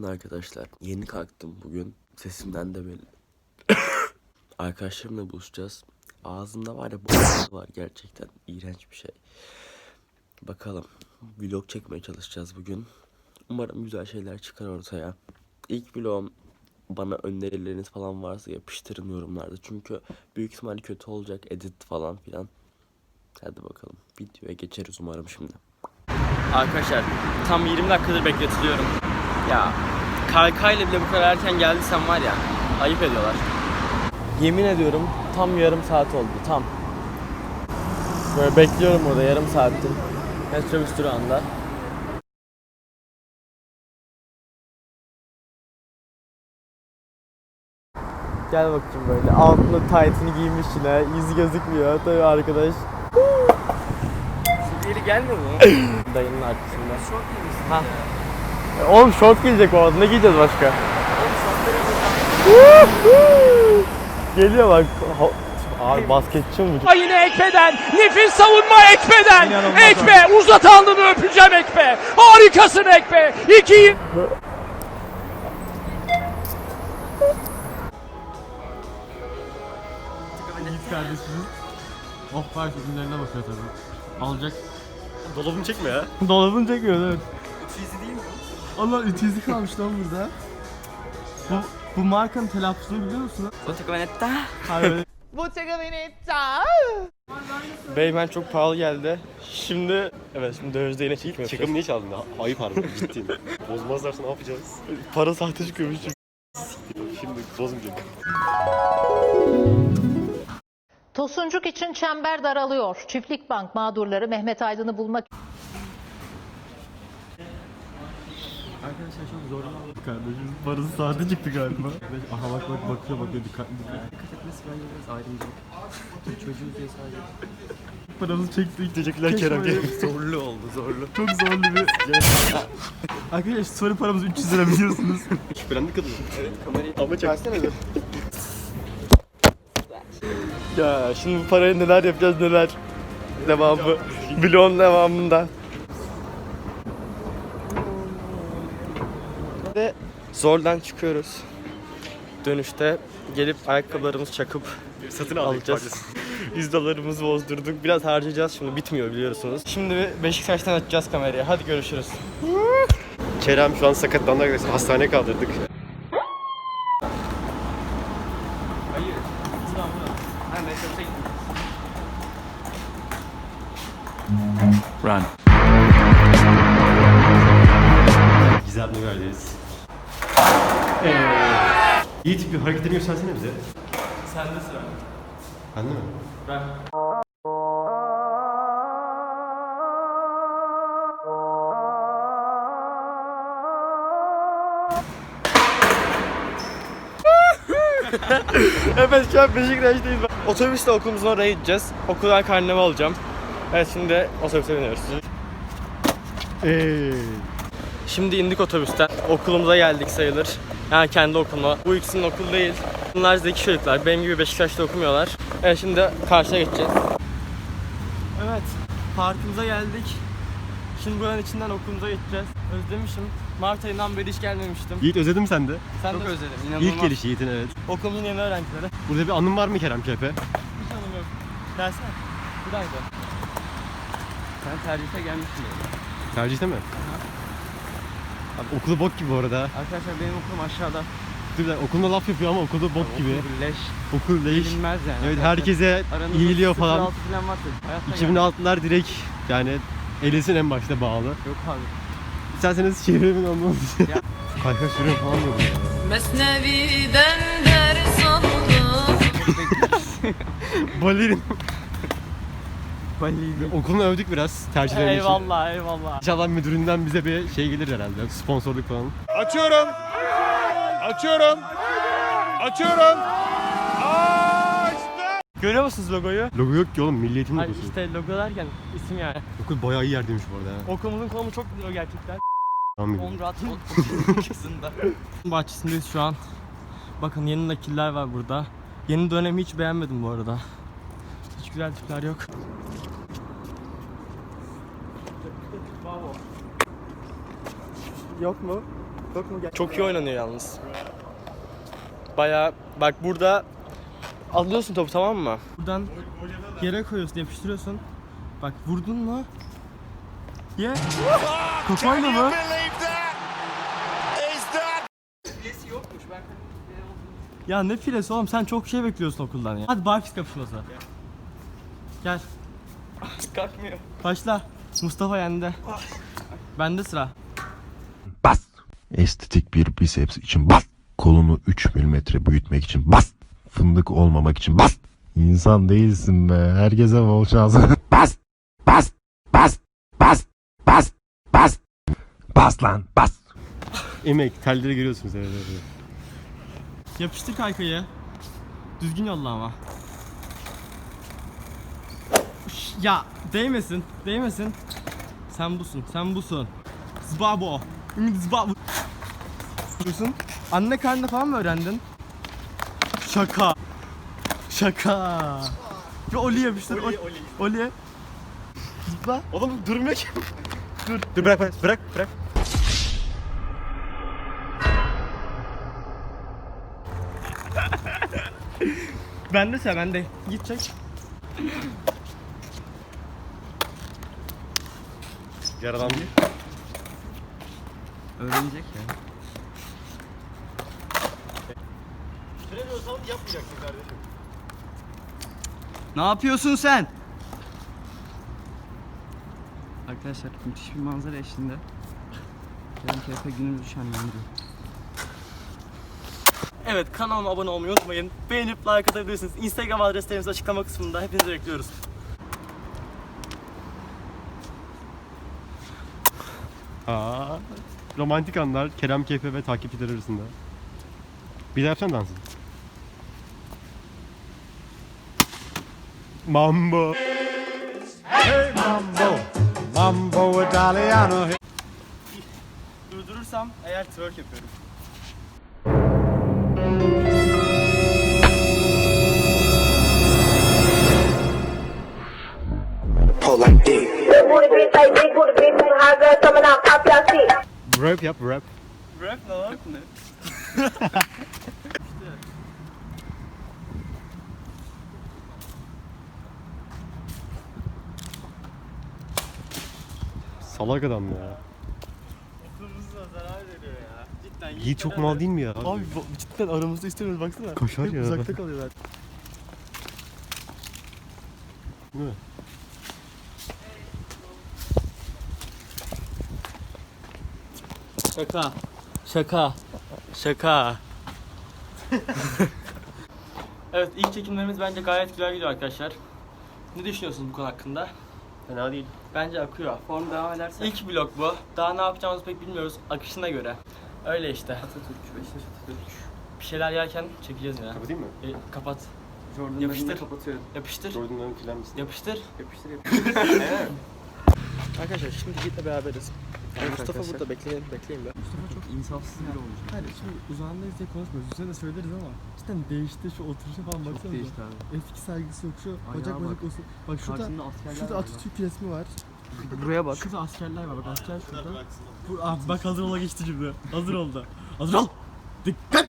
Günaydın arkadaşlar. Yeni kalktım bugün. Sesimden de belli. Arkadaşlarımla buluşacağız. Ağzımda var ya boğazı var gerçekten. iğrenç bir şey. Bakalım. Vlog çekmeye çalışacağız bugün. Umarım güzel şeyler çıkar ortaya. İlk vlogum bana önerileriniz falan varsa yapıştırın yorumlarda. Çünkü büyük ihtimalle kötü olacak edit falan filan. Hadi bakalım. Videoya geçeriz umarım şimdi. Arkadaşlar tam 20 dakikadır bekletiliyorum. Ya kaykayla bile bu kadar erken geldiysen var ya ayıp ediyorlar. Yemin ediyorum tam yarım saat oldu tam. Böyle bekliyorum orada yarım saattir. Metrobüs durağında. Gel bakayım böyle altında taytını giymiş yine yüzü gözükmüyor tabii arkadaş. Biri gelmiyor mu? Dayının arkasında. Giymişsin ha. Oğlum şort giyecek o. Ne giyeceğiz başka? Geliyor bak. Abi basketçi mi bu? Yine Ekpe'den nefis savunma Ekpe'den. Ekpe uzat alnını öpeceğim Ekpe. Harikasın Ekpe. İki kardeşimiz oh var ürünlerine bakıyor tabii. Alacak. Dolabını çekme ya. Dolabını çekiyor evet. Ütüizi değil mi? Allah ütüizi kalmış lan burada. Bu, bu markanın telaffuzunu biliyor musun? Hayır. Bottega Veneta. Beymen çok pahalı geldi. Şimdi evet şimdi dövizde yine çekim yapacağız. Çakım niye çaldın? Ha- Ayıp harbi ciddiyim. Bozmazlarsa ne yapacağız? Para sahte çıkıyormuş çünkü. Şimdi bozmayacağım. Tosuncuk için çember daralıyor. Çiftlik Bank mağdurları Mehmet Aydın'ı bulmak Arkadaşlar çok zor Kardeşimiz parası sahte çıktı galiba. Aha bak bak bakıyor bakıyor dikkatli dikkatli. Dikkat etmesi bence biraz ayrımcılık. Çocuğun diye sadece. Paramızı. Teşekkürler Keşke Kerem. böyle- Zorlu oldu zorlu. Çok zorlu bir... Arkadaşlar story paramız 300 lira biliyorsunuz. Şüphelendik kadın. Evet kamerayı ama çek. Ya şimdi bu parayı neler yapacağız neler. Devamı. Vlogun devamında. Zordan çıkıyoruz. Dönüşte gelip ayakkabılarımızı çakıp Satın alacağız. parçası. Yüzdolarımızı bozdurduk. Biraz harcayacağız şimdi bitmiyor biliyorsunuz. Şimdi Beşiktaş'tan açacağız kamerayı. Hadi görüşürüz. Kerem şu an sakatlandı arkadaşlar. Hastaneye kaldırdık. Run. Yiğit bir hareketini göstersene bize. Sende sıra. Anladın mı? Ben. evet şu an Beşiktaş'tayız. Otobüsle okulumuzun oraya gideceğiz. Okuldan karnemi alacağım. Evet şimdi otobüse biniyoruz. Eee. Şimdi indik otobüsten. Okulumuza geldik sayılır. Yani kendi okuluma. Bu ikisinin okul değil. Bunlar zeki çocuklar. Benim gibi Beşiktaş'ta okumuyorlar. Evet şimdi karşıya geçeceğiz. Evet. Parkımıza geldik. Şimdi buranın içinden okulumuza geçeceğiz. Özlemişim. Mart ayından beri hiç gelmemiştim. Yiğit özledin mi sen de? Sen de özledim. İnanılmaz. İlk geliş Yiğit'in evet. Okulumuzun yeni öğrencileri. Burada bir anın var mı Kerem Kepe? Hiç anım yok. Gelsene. Buradaydı. Sen tercihte gelmişsin. Tercihte mi? Abi okulu bok gibi bu arada. Arkadaşlar benim okulum aşağıda. Dur bir dakika, okulda laf yapıyor ama okulda bok gibi. Okul leş. Okul leş. Bilinmez yani. Evet herkese Aranızda iyiliyor 06 falan. falan varsa hayatta 2006'lar direkt yani Elis'in en başta bağlı. Yok abi. İsterseniz çevirimin. Ya. Kayka sürüyor falan diyor. Mesnevi'den ders aldım. Balerin. Baliydi. Okulunu övdük biraz tercihlerin için. Eyvallah eyvallah. İnşallah müdüründen bize bir şey gelir herhalde. Sponsorluk falan. Açıyorum. Açıyorum. Açıyorum. Görüyor musunuz logoyu? Logo yok ki oğlum milliyetin Hayır logosu. işte logo derken isim yani. Okul bayağı iyi yerdeymiş bu arada. ha. Okulumuzun konumu çok güzel gerçekten. Tamam gibi. Onrat kızında. Bahçesindeyiz şu an. Bakın yeni nakiller var burada. Yeni dönemi hiç beğenmedim bu arada. Hiç güzel tipler yok. Yok mu? Yok mu? Gel. Çok iyi oynanıyor yalnız. Baya bak burada alıyorsun topu tamam mı? Buradan yere koyuyorsun, yapıştırıyorsun. Bak vurdun mu? Ye. Kafayla mı? Ya ne filesi oğlum sen çok şey bekliyorsun okuldan ya. Hadi barfiks kapışması. Gel. Kalkmıyor. Başla. Mustafa yende. Bende sıra. Estetik bir biceps için bas. Kolunu 3 milimetre büyütmek için bas. Fındık olmamak için bas. İnsan değilsin be. Herkese bol şans. bas. Bas. Bas. Bas. Bas. Bas. Bas lan bas. Emek, telleri görüyorsunuz evet, evet. Yapıştır kaykayı. Düzgün yolla ama. Üş, Ya değmesin, değmesin. Sen busun, sen busun. Zbabo. Ümit Zbabo. Busun. Anne karnında falan mı öğrendin? Şaka. Şaka. Bir oli yapıştır. Oli, oli. Oli. Zıpla. Oğlum durmuyor ki. Dur. Dur bırak bırak bırak bırak. Bende sen bende. Git çek. Yaralandı. Öğrenecek ya. Ne yapıyorsun sen? Arkadaşlar müthiş bir manzara eşliğinde Kerem KP günümüzü şenlendiriyor. Evet kanalıma abone olmayı unutmayın. Beğenip like atabilirsiniz. Instagram adreslerimiz açıklama kısmında. Hepinizi bekliyoruz. Aa, romantik anlar Kerem Kefe ve takipçiler arasında. Bir de yapsana dansı. Mambo. Hey mambo. Mambo Italiano. Durdurursam eğer twerk yapıyorum. Poland D. Rap yap rap. Rap ne lan? Salak adam ya. Kırmızı zarar veriyor ya. Cidden. Yiğit çok mal değil mi ya? Abi bu- cidden aramızda istemiyoruz baksana. Koşar Hep ya. uzakta kalıyorlar. Değil mi? Şaka. Şaka. Şaka. evet ilk çekimlerimiz bence gayet güzel gidiyor arkadaşlar. Ne düşünüyorsunuz bu konu hakkında? Fena değil. Bence akıyor. Form devam ederse. İlk vlog bu. Daha ne yapacağımızı pek bilmiyoruz. Akışına göre. Öyle işte. Atatürk, Beşiktaş Atatürk. Bir şeyler yerken çekeceğiz yine. Kapatayım mı? E, kapat. Jordan'ın Yapıştır. kapatıyorum. Yapıştır. Jordan'ların filan misin? Yapıştır. Yapıştır yapıştır. Arkadaşlar şimdi Yiğit'le beraberiz. Evet Mustafa arkadaşlar. burada bekleyin, bekleyin be. Mustafa çok insafsız biri olmuş. Hayır şimdi uzağındayız diye konuşmuyoruz. Üstüne de söyleriz ama cidden değişti şu oturuşa falan baksana. değişti abi. Eski saygısı yok şu Ayağa bacak bak. bacak olsun. Bak şurada, Karşısında askerler şurada var Atatürk resmi var. Buraya bak. Şurada askerler var bak asker şurada. Bu, ah, bak hazır ola geçti cümle. Hazır oldu. Hazır ol. Dikkat.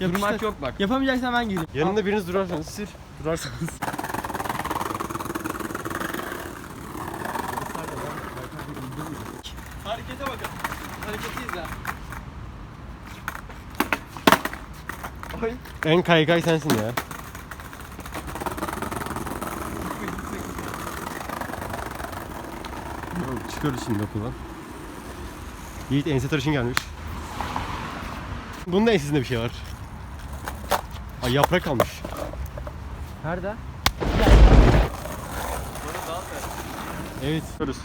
Durmak yok bak. Yapamayacaksan ben gireyim. Yanında biriniz durarsanız. Sür. Durarsanız. Harekete bakın. İzle. En kaykay sensin ya. Çıkıyoruz şimdi okuldan. Yiğit ense tıraşın gelmiş. Bunun da ensesinde bir şey var. Ay yaprak kalmış. Nerede? Evet. Çıkıyoruz.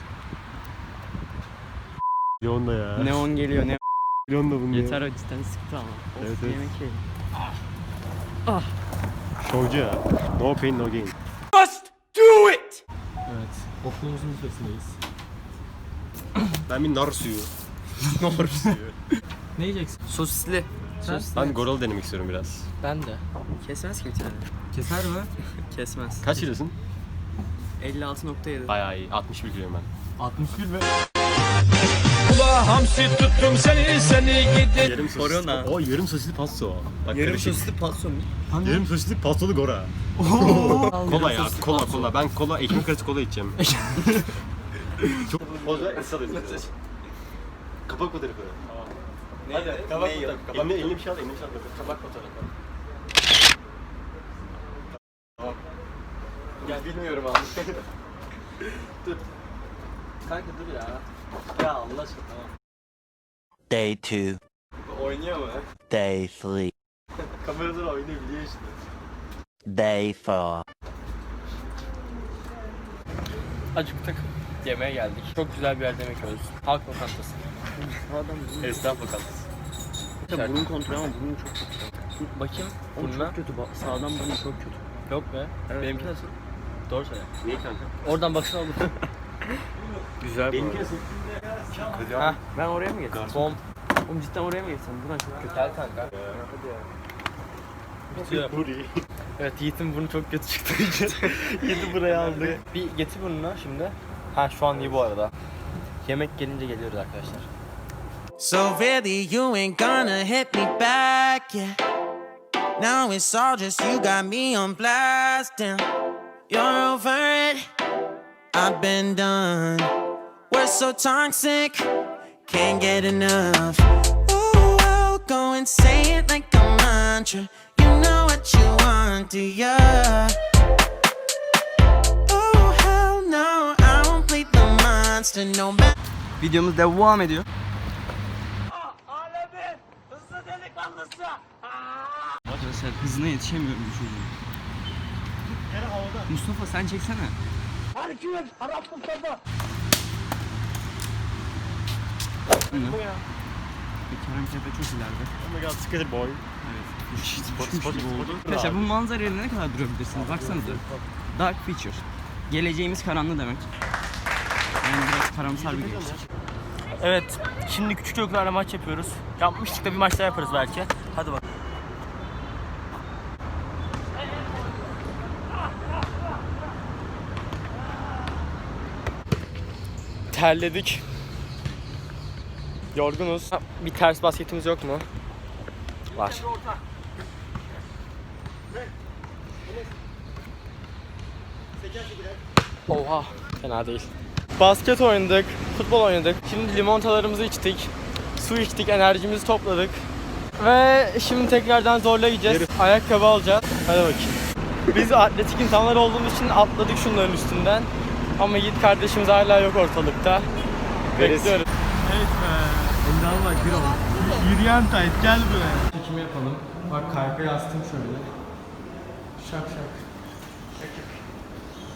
Leon da ya. Neon geliyor ne? Leon da bunun ya. Yeter o cidden sıktı ama. Evet, Of, evet. yemek yiyelim. Şovcu ya. No pain no gain. Evet. Okulumuzun lütfesindeyiz. Ben bir nar suyu. nar suyu. Ne yiyeceksin? Sosisli. Ben goril denemek istiyorum biraz. Ben de. Kesmez ki bir tane. Keser mi? Kesmez. Kaç kilosun? 56.7. Bayağı iyi. 61 kiloyum ben. 61 mi? Hamsi tuttum seni seni gidi. Yarım sosisli. O yarım sosisli pasto. Bak Yarım karışık. sosisli patso mu? Yarım sosisli pastolu gora. kola ya. Kola kola. Ben kola ekmek arası kola içeceğim. Çok o zaman ısal Kapak fotoğrafı. Hadi kapak fotoğrafı. Eline, eline bir şey al, eline bir şey al. Kapak fotoğrafı. Gel bilmiyorum abi. dur. Kanka dur ya. Ya Allah aşkına tamam. Day 2, Oynuyor mu? Day 3, Kameradan oynayabiliyor işte. Day 4. Acıktık. Yemeğe geldik. Çok güzel bir yerde yemek yiyoruz. Halk lokantası. Esnaf lokantası. Ya burun kontrolü ama burun çok kötü. Bakayım. Oğlum çok kötü. bak, Sağdan burun çok kötü. Yok be. Benimki nasıl? Doğru söyle. Niye kanka? Oradan baksana olur. güzel bu. Nasıl? Hah. Ben oraya mı geçsem? Bom. Oğlum cidden oraya mı geçsem? Burası çok kötü. Gel kanka. Bitiyor. Burayı. Evet Yiğit'in burnu çok kötü çıktığı için Yiğit'i buraya aldık. Bir getir burnunu şimdi. Ha şu an iyi bu arada. Yemek gelince geliyoruz arkadaşlar. So really, you ain't gonna hit me back, yeah. Now it's all just you got me on blast, damn. You're over it, I've been done. We're so toxic, can't get enough. Ooh, I'll go and say it like a mantra. You know what you want, do ya? Oh, hell no, I won't play the monster, no matter. Videomuz devam ediyor. Arkadaşlar hızına yetişemiyorum bu çocuğun. Mustafa sen çeksene. Hadi Bu ya. Kerem Tepe çok ileride. Oh my god, boy. Evet. Spot, spot, gibi oldu. spot. Arkadaşlar bu manzarayla ne kadar durabilirsiniz? Baksanıza. Dark feature. Geleceğimiz karanlığı demek. Yani biraz karamsar bir gelecek. Evet, şimdi küçük çocuklarla maç yapıyoruz. Yapmıştık da bir maç daha yaparız belki. Hadi bak. Terledik. Yorgunuz. Bir ters basketimiz yok mu? Var. Oha, fena değil. Basket oynadık, futbol oynadık. Şimdi limonatalarımızı içtik. Su içtik, enerjimizi topladık. Ve şimdi tekrardan zorla gideceğiz. Ayakkabı alacağız. Hadi bakayım. Biz atletik insanlar olduğumuz için atladık şunların üstünden. Ama Yiğit kardeşimiz hala yok ortalıkta. Bekliyoruz. Evet be. Enden bak bir ol. Yürüyen tayt gel buraya. Çekimi yapalım. Bak kaykayı astım şöyle. Şak şak.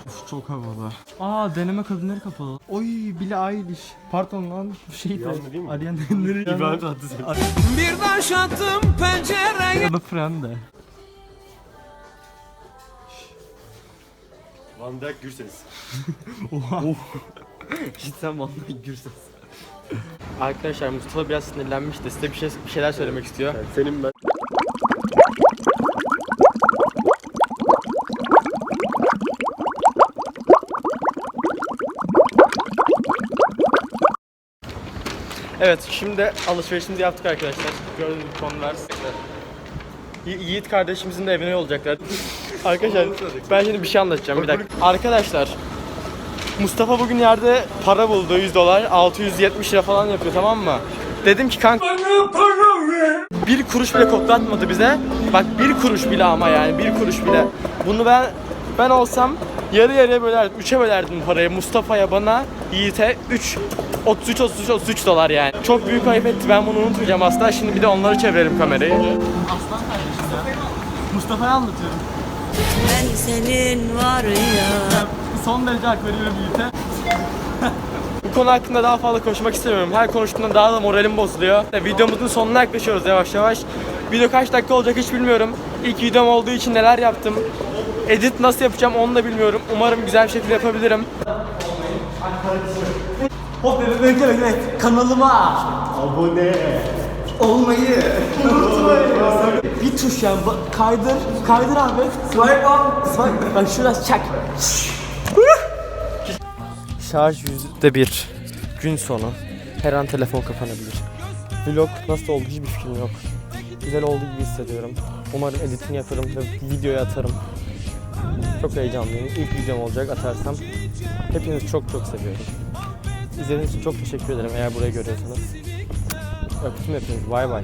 Uf, çok havalı. Aa deneme kabinleri kapalı. Oy Billie Eilish. Pardon lan bu şey de. Ariana Grande. İbrahim Tatlıses. Birden şattım pencereye. Ya da Friend de. Van Dijk Gürses. Cidden vallahi gürses. Arkadaşlar Mustafa biraz sinirlenmiş de size bir, şey, bir şeyler söylemek istiyor. Senin ben. Evet şimdi alışverişimizi yaptık arkadaşlar. Gördüğünüz gibi konular. Yi- Yiğit kardeşimizin de evine olacaklar. Arkadaşlar ben şimdi bir şey anlatacağım bir dakika. Arkadaşlar Mustafa bugün yerde para buldu 100 dolar 670 lira falan yapıyor tamam mı? Dedim ki kanka bir kuruş bile koklatmadı bize. Bak bir kuruş bile ama yani bir kuruş bile. Bunu ben ben olsam yarı yarıya bölerdim. Üçe bölerdim parayı. Mustafa'ya bana Yiğit'e 3 33 33 33 dolar yani. Çok büyük ayıp etti. Ben bunu unutmayacağım asla. Şimdi bir de onları çevirelim kamerayı. Mustafa'ya anlatıyorum. Ben senin var ya. Son derece hak veriyorum Yiğit'e. Bu konu hakkında daha fazla konuşmak istemiyorum. Her konuştuğumda daha da moralim bozuluyor. Videomuzun sonuna yaklaşıyoruz yavaş yavaş. Video kaç dakika olacak hiç bilmiyorum. İlk videom olduğu için neler yaptım. Edit nasıl yapacağım onu da bilmiyorum. Umarım güzel bir şekilde yapabilirim. Hop bekle bekle bekle. Kanalıma abone olmayı unutmayın. Bir tuş yani kaydır kaydır abi. Swipe up. Swipe. Bak şurası çak. Şarj yüzde bir. Gün sonu. Her an telefon kapanabilir. Vlog nasıl oldu hiçbir fikrim yok. Güzel olduğu gibi hissediyorum. Umarım editini yaparım ve videoya atarım. Çok heyecanlıyım. İlk videom olacak atarsam. Hepinizi çok çok seviyorum. İzlediğiniz için çok teşekkür ederim eğer burayı görüyorsanız. Öptüm hepinizi. Bay bay.